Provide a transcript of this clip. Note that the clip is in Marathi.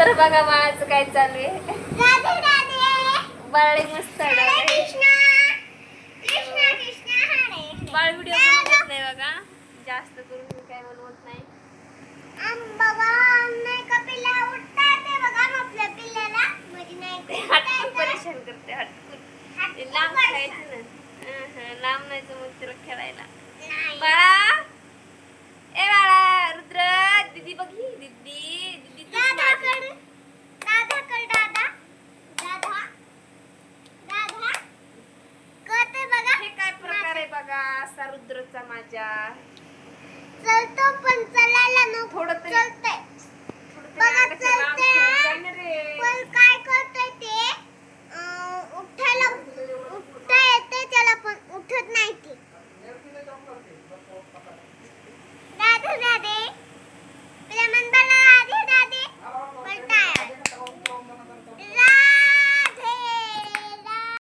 तर बघा माझं काय चालू आहे. बाळ मस्त बाळ व्हिडिओ बनवत नाही बघा. जास्त करून मी काय बनवत नाही. परेशान करते हटकून. लांब खायचं ना लांब नाही तर मग तिला खेळायला. असा रुद्रचा माझ्या चलतो पण चलायला नको. थोडं तरी